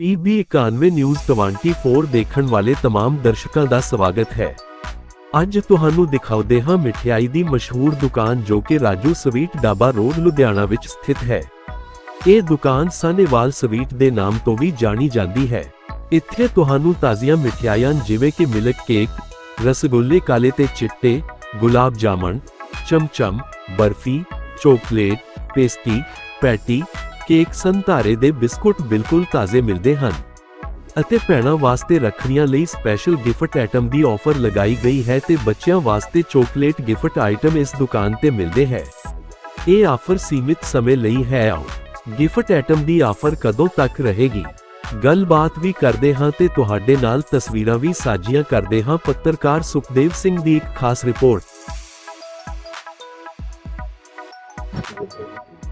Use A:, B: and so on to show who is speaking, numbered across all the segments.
A: PB 91 news 24 ਦੇਖਣ ਵਾਲੇ तमाम ਦਰਸ਼ਕਾਂ ਦਾ ਸਵਾਗਤ ਹੈ ਅੱਜ ਤੁਹਾਨੂੰ ਦਿਖਾਉਂਦੇ ਹਾਂ ਮਠਿਆਈ ਦੀ ਮਸ਼ਹੂਰ ਦੁਕਾਨ ਜੋ ਕਿ ਰਾਜੂ ਸਵੀਟ ਡਾਬਾ ਰੋਡ ਲੁਧਿਆਣਾ ਵਿੱਚ ਸਥਿਤ ਹੈ ਇਹ ਦੁਕਾਨ ਸਾਨੇਵਾਲ ਸਵੀਟ ਦੇ ਨਾਮ ਤੋਂ ਵੀ ਜਾਣੀ ਜਾਂਦੀ ਹੈ ਇੱਥੇ ਤੁਹਾਨੂੰ ਤਾਜ਼ੀਆਂ ਮਠਿਆਈਆਂ ਜਿਵੇਂ ਕਿ ਮਿਲਕ ਕੇਕ ਰਸਗੁੱਲੇ ਕਾਲੇ ਤੇ ਚਿੱਟੇ gulab jamun chamcham barfi chocolate pastry patty cake ਸੰਤਾਰੇ ਦੇ ਬਿਸਕੁਟ ਬਿਲਕੁਲ ਤਾਜ਼ੇ ਮਿਲਦੇ ਹਨ। ਅਤੇ ਭੈਣਾਂ ਵਾਸਤੇ ਰੱਖੜੀਆਂ ਲਈ ਸਪੈਸ਼ਲ ਗਿਫਟ ਆਈਟਮ ਦੀ ਆਫਰ ਲਗਾਈ ਗਈ ਹੈ ਤੇ ਬੱਚਿਆਂ ਵਾਸਤੇ ਚੋਕਲੇਟ ਗਿਫਟ ਆਈਟਮ ਇਸ ਦੁਕਾਨ ਤੇ ਮਿਲਦੇ ਹੈ। ਇਹ ਆਫਰ ਸੀਮਿਤ ਸਮੇਂ ਲਈ ਹੈ। ਆਓ ਗਿਫਟ ਆਈਟਮ ਦੀ ਆਫਰ ਕਦੋਂ ਤੱਕ ਰਹੇਗੀ? ਗੱਲਬਾਤ ਵੀ ਕਰਦੇ ਹਾਂ ਤੇ ਤੁਹਾਡੇ ਨਾਲ ਤਸਵੀਰਾਂ ਵੀ ਸਾਂਝੀਆਂ ਕਰਦੇ ਹਾਂ। ਪੱਤਰਕਾਰ ਸੁਖਦੇਵ ਸਿੰਘ ਦੀ ਇੱਕ ਖਾਸ ਰਿਪੋਰਟ।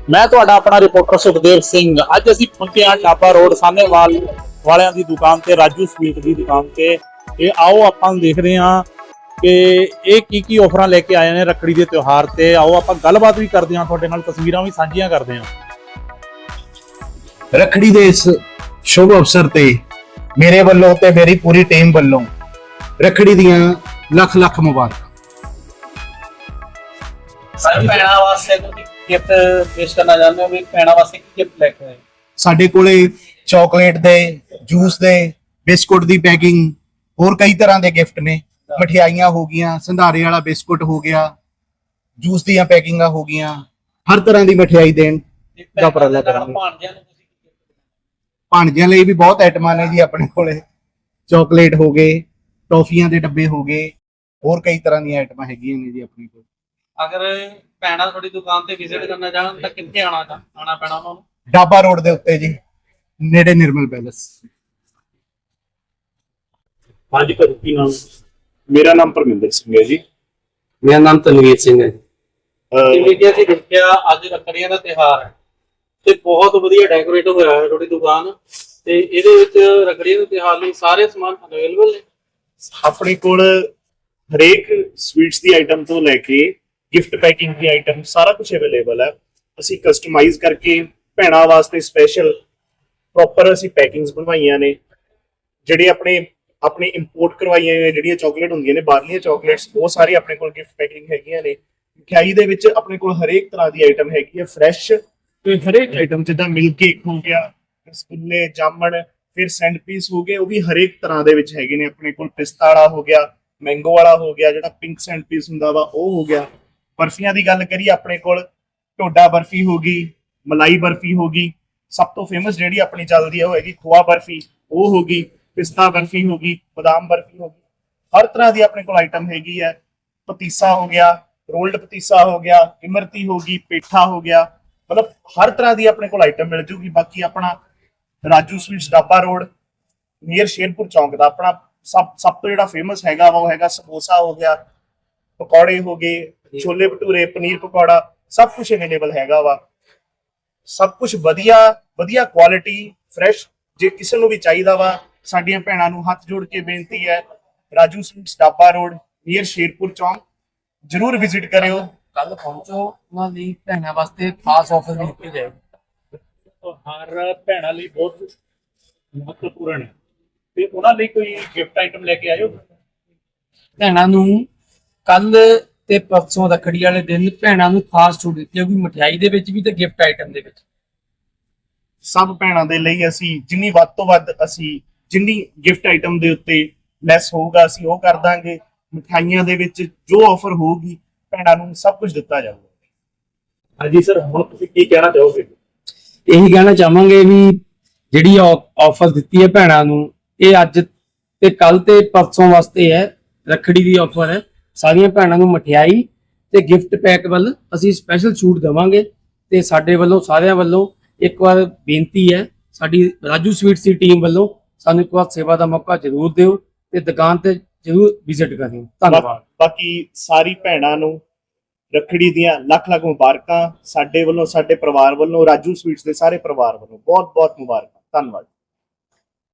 B: ਮੈਂ ਤੁਹਾਡਾ ਆਪਣਾ ਰਿਪੋਰਟਰ ਸੁਖਦੇਵ ਸਿੰਘ। ਅੱਜ ਅਸੀਂ ਪਹੁੰਚੇ ਹਾਂ ਟਾਪਾ ਰੋਡ ਸਾਹਨੇਵਾਲ ਵਾਲਿਆਂ ਦੀ ਦੁਕਾਨ ਤੇ ਰਾਜੂ ਸਵੀਟ ਦੀ ਦੁਕਾਨ ਤੇ। ਇਹ ਆਓ ਆਪਾਂ ਦੇਖਦੇ ਹਾਂ ਕਿ ਇਹ ਕੀ ਕੀ ਆਫਰਾਂ ਲੈ ਕੇ ਆਏ ਨੇ ਰੱਖੜੀ ਦੇ ਤਿਉਹਾਰ ਤੇ। ਆਓ ਆਪਾਂ ਗੱਲਬਾਤ ਵੀ ਕਰਦੇ ਹਾਂ ਤੁਹਾਡੇ ਨਾਲ ਤਸਵੀਰਾਂ ਵੀ ਸਾਂਝੀਆਂ ਕਰਦੇ ਹਾਂ।
C: ਰੱਖੜੀ ਦੇ ਇਸ ਸ਼ੁਭ ਅਵਸਰ ਤੇ ਮੇਰੇ ਵੱਲੋਂ ਤੇ ਮੇਰੀ ਪੂਰੀ ਟੀਮ ਵੱਲੋਂ ਰੱਖੜੀ ਦੀਆਂ ਲੱਖ ਲੱਖ ਮੁਬਾਰਕਾਂ।
B: ਸਾਰੇ ਭੈਣਾਂ ਵਾਸਤੇ ਤੁਸੀਂ ਗਿਫਟ ਪੇਸ਼ ਕਰਨਾ ਚਾਹੁੰਦੇ ਹੋ ਵੀ ਭੈਣਾਂ ਵਾਸਤੇ ਕੀ ਗਿਫਟ ਲੈ ਕੇ ਆਏ?
C: ਸਾਡੇ ਕੋਲੇ ਚਾਕਲੇਟ ਦੇ ਜੂਸ ਦੇ ਬਿਸਕੁਟ ਦੀ ਪੈਕਿੰਗ ਹੋਰ ਕਈ ਤਰ੍ਹਾਂ ਦੇ ਗਿਫਟ ਨੇ। ਮਠਿਆਈਆਂ ਹੋ ਗਈਆਂ ਸੰਧਾਰੇ ਵਾਲਾ ਬਿਸਕੁਟ ਹੋ ਗਿਆ ਜੂਸ ਦੀਆਂ ਪੈਕਿੰਗਾਂ ਹੋ ਗਈਆਂ ਹਰ ਤਰ੍ਹਾਂ ਦੀ ਮਠਿਆਈ ਦੇਣ ਦਾ ਉਪਰਾਲਾ ਕਰਾਂਗੇ।
B: ਭਾਣਜਿਆਂ ਨੂੰ ਤੁਸੀਂ ਕੀ gift ਦੇਣਾ?
C: ਭਾਣਜਿਆਂ ਲਈ ਵੀ ਬਹੁਤ ਆਈਟਮਾਂ ਨੇ ਜੀ ਆਪਣੇ ਕੋਲੇ। ਚਾਕਲੇਟ ਹੋ ਗਏ ਟੌਫੀਆਂ ਦੇ ਡੱਬੇ ਹੋ ਗਏ ਹੋਰ ਕਈ ਤਰ੍ਹਾਂ ਦੀਆਂ ਆਈਟਮਾਂ ਹੈਗੀਆਂ ਨੇ ਜੀ ਆਪਣੇ ਕੋਲ।
B: ਅਗਰ ਭੈਣਾਂ ਤੁਹਾਡੀ ਦੁਕਾਨ ਤੇ ਵਿਜ਼ਿਟ ਕਰਨਾ ਚਾਹਣ ਤਾਂ ਕਿੱਥੇ ਆਣਾ ਆਣਾ ਪੈਣਾ ਉਹਨਾਂ ਨੂੰ?
C: ਡਾਬਾ ਰੋਡ ਦੇ ਉੱਤੇ ਜੀ ਨੇੜੇ ਨਿਰਮਲ ਪੈਲਸ।
D: ਹਾਂਜੀ ਭਾਜੀ ਕੀ ਨਾਮ? ਮੇਰਾ ਨਾਮ ਪਰਮਿੰਦਰ ਸਿੰਘ ਹੈ ਜੀ।
E: ਮੇਰਾ ਨਾਮ ਤਨਵੀਰ ਸਿੰਘ ਹੈ ਜੀ।
B: ਜਿਵੇਂ ਕਿ ਅਸੀਂ ਦੇਖਿਆ ਅੱਜ ਰੱਖੜੀਆਂ ਦਾ ਤਿਉਹਾਰ ਹੈ। ਤੇ ਬਹੁਤ ਵਧੀਆ ਡੈਕੋਰੇਟ ਹੋਇਆ ਹੈ ਤੁਹਾਡੀ ਦੁਕਾਨ। ਤੇ ਇਹਦੇ ਵਿੱਚ ਰੱਖੜੀਆਂ ਦੇ ਤਿਉਹਾਰ ਲਈ ਸਾਰੇ ਸਮਾਨ ਅਵੇਲੇਬਲ ਨੇ।
D: ਆਪਣੇ ਕੋਲ ਹਰੇਕ ਸਵੀਟਸ ਦੀ ਆਈਟਮ ਤੋਂ ਲੈ ਕੇ ਗਿਫਟ ਪੈਕਿੰਗ ਦੀ ਆਈਟਮ ਸਾਰਾ ਕੁਝ ਅਵੇਲੇਬਲ ਹੈ। ਅਸੀਂ ਕਸਟਮਾਈਜ਼ ਕਰਕੇ ਭੈਣਾਂ ਵਾਸਤੇ ਸਪੈਸ਼ਲ ਪ੍ਰੋਪਰ ਅਸੀਂ ਪੈਕਿੰਗਸ ਬਣਵਾਈਆਂ ਨੇ। ਜਿਹੜੇ ਆਪਣੇ ਆਪਣੇ ਇੰਪੋਰਟ ਕਰਵਾਈਆਂ ਹੋਈਆਂ, ਜਿਹੜੀਆਂ ਚਾਕਲੇਟ ਹੁੰਦੀਆਂ ਨੇ, ਬਾਹਰਲੀਆਂ ਚਾਕਲੇਟਸ ਉਹ ਸਾਰੇ ਆਪਣੇ ਕੋਲ ਗਿਫਟ ਪੈਕਿੰਗ ਹੈਗੀਆਂ ਨੇ। ਮਠਿਆਈ ਦੇ ਵਿੱਚ ਆਪਣੇ ਕੋਲ ਹਰੇਕ ਤਰ੍ਹਾਂ ਦੀ ਆਈਟਮ ਹੈਗੀ ਹੈ ਫਰੈਸ਼ ਤੇ ਹਰੇਕ ਆਈਟਮ ਜਿੱਦਾਂ ਮਿਲਕ ਕੇਕ ਹੋ ਗਿਆ ਰਸਗੁੱਲੇ ਜਾਮਣ, ਫਿਰ ਸੈਂਡਪੀਸ ਹੋ ਗਏ, ਉਹ ਵੀ ਹਰੇਕ ਤਰ੍ਹਾਂ ਦੇ ਵਿੱਚ ਹੈਗੇ ਨੇ। ਆਪਣੇ ਕੋਲ ਪਿਸਤਾ ਵਾਲਾ ਹੋ ਗਿਆ ਮੈਂਗੋ ਵਾਲਾ ਹੋ ਗਿਆ, ਜਿਹੜਾ ਪਿੰਕ ਸੈਂਡਪੀਸ ਹੁੰਦਾ ਵਾ, ਉਹ ਹੋ ਗਿਆ। ਬਰਫੀਆਂ ਦੀ ਗੱਲ ਕਰੀਏ, ਆਪਣੇ ਕੋਲ ਢੋਡਾ ਬਰਫੀ ਹੋ ਗਈ, ਮਲਾਈ ਬਰਫੀ ਹੋ ਗਈ, ਸਭ ਤੋਂ ਫੇਮਸ ਜਿਹੜੀ ਆਪਣੀ ਚੱਲਦੀ ਹੈ ਉਹ ਹੈਗੀ ਖੋਆ ਬਰਫੀ, ਉਹ ਹੋ ਗਈ, ਪਿਸਤਾ ਬਰਫੀ ਹੋ ਗਈ, ਬਦਾਮ ਬਰਫੀ ਹੋ ਗਈ। ਹਰ ਤਰ੍ਹਾਂ ਦੀ ਆਪਣੇ ਕੋਲ ਆਈਟਮ ਹੈਗੀ ਹੈ ਪਤੀਸਾ ਹੋ ਗਿਆ, ਰੋਲਡ ਪਤੀਸਾ ਹੋ ਗਿਆ, ਇਮਰਤੀ ਹੋ ਗਈ, ਪੇਠਾ ਹੋ ਗਿਆ। ਮਤਲਬ ਹਰ ਤਰ੍ਹਾਂ ਦੀ ਆਪਣੇ ਕੋਲ ਆਈਟਮ ਮਿਲ ਜੂਗੀ। ਬਾਕੀ ਆਪਣਾ Raju sweets Daba road near Sherpur chowk ਦਾ ਆਪਣਾ ਸਭ ਸਭ ਤੋਂ ਜਿਹੜਾ ਫੇਮਸ ਹੈਗਾ, ਉਹ ਹੈਗਾ ਸਮੋਸਾ ਹੋ ਗਿਆ ਪਕੌੜੇ ਹੋ ਗਏ ਛੋਲੇ ਭਟੂਰੇ ਪਨੀਰ ਪਕੌੜਾ ਸਭ ਕੁਝ ਅਵੇਲੇਬਲ ਹੈਗਾ ਵਾ। ਸਭ ਕੁਝ ਵਧੀਆ ਵਧੀਆ ਕੁਆਲਿਟੀ ਫਰੈਸ਼ ਜੇ ਕਿਸੇ ਨੂੰ ਵੀ ਚਾਹੀਦਾ ਵਾ ਸਾਡੀਆਂ ਭੈਣਾਂ ਨੂੰ ਹੱਥ ਜੋੜ ਕੇ ਬੇਨਤੀ ਹੈ Raju sweets Daba road near Sherpur chowk ਜਰੂਰ ਵਿਜ਼ਿਟ ਕਰਿਓ।
E: ਕੱਲ ਪਹੁੰਚੋ ਉਹਨਾਂ ਲਈ ਭੈਣਾਂ ਵਾਸਤੇ ਖਾਸ ਆਫਰ ਵੀ ਦਿੱਤੇ ਜਾਏਗੀ।
B: ਹਰ ਭੈਣਾਂ ਲਈ ਬਹੁਤ ਮਹੱਤਵਪੂਰਨ ਹੈ। ਤੇ ਉਹਨਾਂ ਲਈ ਕੋਈ ਗਿਫਟ ਆਈਟਮ ਲੈ ਕੇ ਆਇਓ?
E: ਭੈਣਾਂ ਨੂੰ ਕੱਲ ਤੇ ਪਰਸੋਂ ਰੱਖੜੀ ਵਾਲੇ ਦਿਨ ਭੈਣਾਂ ਨੂੰ ਖਾਸ ਛੂਟ ਦਿੱਤੀ ਹੋਊਗੀ ਮਠਿਆਈ ਦੇ ਵਿੱਚ ਵੀ ਤੇ ਗਿਫਟ ਆਈਟਮ ਦੇ ਵਿੱਚ।
D: ਸਭ ਭੈਣਾਂ ਦੇ ਲਈ ਅਸੀਂ ਜਿੰਨੀ ਵੱਧ ਤੋਂ ਵੱਧ ਅਸੀਂ ਜਿੰਨੀ ਗਿਫਟ ਆਈਟਮ ਦੇ ਉੱਤੇ ਲੈਸ ਹੋਊਗਾ ਅਸੀਂ ਉਹ ਕਰ ਦਾਂਗੇ। ਮਿਠਾਈਆਂ ਦੇ ਵਿੱਚ ਜੋ ਆਫਰ ਹੋਊਗੀ ਭੈਣਾਂ ਨੂੰ ਸਭ ਕੁਝ ਦਿੱਤਾ ਜਾਊਗਾ। ਹਾਂਜੀ ਸਰ ਹੁਣ ਤੁਸੀਂ ਕੀ ਕਹਿਣਾ ਚਾਹੋਗੇ?
E: ਇਹੀ ਕਹਿਣਾ ਚਾਹਾਂਗੇ ਵੀ ਜਿਹੜੀ ਆਫਰ ਦਿੱਤੀ ਹੈ ਭੈਣਾਂ ਨੂੰ ਇਹ ਅੱਜ ਤੇ ਕੱਲ ਤੇ ਪਰਸੋਂ ਵਾਸਤੇ ਹੈ ਰੱਖੜੀ ਦੀ ਆਫਰ ਹੈ। ਸਾਰੀਆਂ ਭੈਣਾਂ ਨੂੰ ਮਠਿਆਈ ਤੇ ਗਿਫਟ ਪੈਕ ਵੱਲ ਅਸੀਂ ਸਪੈਸ਼ਲ ਛੂਟ ਦੇਵਾਂਗੇ ਤੇ ਸਾਡੇ ਵੱਲੋਂ ਸਾਰਿਆਂ ਵੱਲੋਂ ਇੱਕ ਵਾਰ ਬੇਨਤੀ ਹੈ, ਸਾਡੀ ਰਾਜੂ ਸਵੀਟਸ ਦੀ ਟੀਮ ਵੱਲੋਂ ਸਾਨੂੰ ਇੱਕ ਵਾਰ ਸੇਵਾ ਦਾ ਮੌਕਾ ਜ਼ਰੂਰ ਦਿਓ ਤੇ ਦੁਕਾਨ ਤੇ ਜ਼ਰੂਰ ਵਿਜ਼ਿਟ ਕਰਿਓ। ਧੰਨਵਾਦ।
D: ਬਾਕੀ ਸਾਰੀ ਭੈਣਾਂ ਨੂੰ ਰੱਖੜੀ ਦੀਆਂ ਲੱਖ ਲੱਖ ਮੁਬਾਰਕਾਂ, ਸਾਡੇ ਵੱਲੋਂ, ਸਾਡੇ ਪਰਿਵਾਰ ਵੱਲੋਂ, ਰਾਜੂ ਸਵੀਟਸ ਦੇ ਸਾਰੇ ਪਰਿਵਾਰ ਵੱਲੋਂ ਬਹੁਤ ਬਹੁਤ ਮੁਬਾਰਕਾਂ। ਧੰਨਵਾਦ।